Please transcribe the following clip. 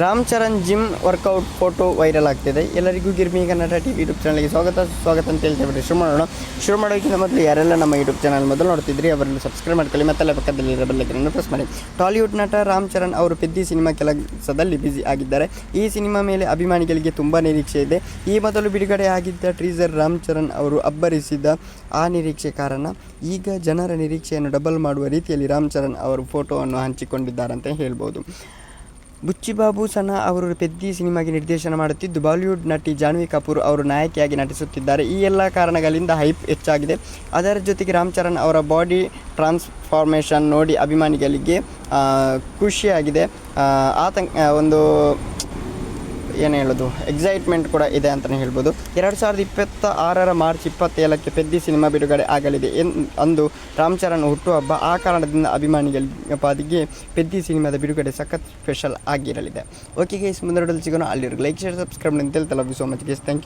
Ram Charan gym workout photo viral ಆಗ್ತಿದೆ. ಎಲ್ಲರಿಗೂ ಗಿರ್ಮಿ Kannada T V YouTube ಚಾನಲ್ಗೆ ಸ್ವಾಗತ. ಸ್ವಾಗತ ಅಂತ ಹೇಳ್ತೇವೆ ಶುರು ಮಾಡೋಣ. ಶುರು ಮಾಡೋಕ್ಕಿಂತ ಮೊದಲು ಯಾರೆಲ್ಲ ನಮ್ಮ ಯೂಟ್ಯೂಬ್ ಚಾನಲ್ ಮೊದಲು ನೋಡ್ತಿದ್ರಿ, ಅವರನ್ನು ಸಬ್ಸ್ಕ್ರೈಬ್ ಮಾಡ್ಕೊಳ್ಳಿ. ಮತ್ತೆಲ್ಲ ಪಕ್ಕದಲ್ಲಿ ಇರೋ ಬೆಲ್ಲೈಕನ್ನು ಪ್ರೆಸ್ ಮಾಡಿ. ಟಾಲಿವುಡ್ ನಟ ರಾಮ್ ಚರಣ್ ಅವರು ಪೆದ್ದಿ ಸಿನಿಮಾ ಕೆಲಸದಲ್ಲಿ ಬ್ಯುಸಿ ಆಗಿದ್ದಾರೆ. ಈ ಸಿನಿಮಾ ಮೇಲೆ ಅಭಿಮಾನಿಗಳಿಗೆ ತುಂಬ ನಿರೀಕ್ಷೆ ಇದೆ. ಈ ಮೊದಲು ಬಿಡುಗಡೆ ಆಗಿದ್ದ ಟ್ರೀಸರ್ ರಾಮ್ ಚರಣ್ ಅವರು ಅಬ್ಬರಿಸಿದ ಆ ನಿರೀಕ್ಷೆ ಕಾರಣ ಈಗ ಜನರ ನಿರೀಕ್ಷೆಯನ್ನು ಡಬಲ್ ಮಾಡುವ ರೀತಿಯಲ್ಲಿ ರಾಮ್ ಚರಣ್ ಅವರು ಫೋಟೋವನ್ನು ಹಂಚಿಕೊಂಡಿದ್ದಾರಂತ ಹೇಳ್ಬೋದು. ಬುಚ್ಚಿಬಾಬು ಸನ ಅವರು ಪೆದ್ದಿ ಸಿನಿಮಾಗೆ ನಿರ್ದೇಶನ ಮಾಡುತ್ತಿದ್ದು, ಬಾಲಿವುಡ್ ನಟಿ ಜಾನ್ವಿ ಕಪೂರ್ ಅವರು ನಾಯಕಿಯಾಗಿ ನಟಿಸುತ್ತಿದ್ದಾರೆ. ಈ ಎಲ್ಲ ಕಾರಣಗಳಿಂದ ಹೈಪ್ ಹೆಚ್ಚಾಗಿದೆ. ಅದರ ಜೊತೆಗೆ ರಾಮ್ ಚರಣ್ ಅವರ ಬಾಡಿ ಟ್ರಾನ್ಸ್ಫಾರ್ಮೇಷನ್ ನೋಡಿ ಅಭಿಮಾನಿಗಳಿಗೆ ಖುಷಿಯಾಗಿದೆ. ಆತಂಕ, ಒಂದು ಏನು ಹೇಳೋದು ಎಕ್ಸೈಟ್ಮೆಂಟ್ ಕೂಡ ಇದೆ ಅಂತಲೇ ಹೇಳ್ಬೋದು. ಎರಡು ಸಾವಿರದ ಇಪ್ಪತ್ತ ಆರರ ಮಾರ್ಚ್ ಇಪ್ಪತ್ತೇಳಕ್ಕೆ ಪೆದ್ದಿ ಸಿನಿಮಾ ಬಿಡುಗಡೆ ಆಗಲಿದೆ ಎನ್, ಅಂದು ರಾಮ್ ಚರಣ್ ಹುಟ್ಟುಹಬ್ಬ ಆ ಕಾರಣದಿಂದ ಅಭಿಮಾನಿಗಳ ಪಾದಿಗೆ ಪೆದ್ದಿ ಸಿನಿಮಾದ ಬಿಡುಗಡೆ ಸಖತ್ ಸ್ಪೆಷಲ್ ಆಗಿರಲಿದೆ. ಓಕೆ ಗೈಸ್ ಮುಂದೆ ಸಿಗೋಣ. ಅಲ್ಲಿರೋ ಲೈಕ್ ಶೇರ್ ಸಬ್ಸ್ಕ್ರೈಬ್ ಅಂತ you so much guys thank you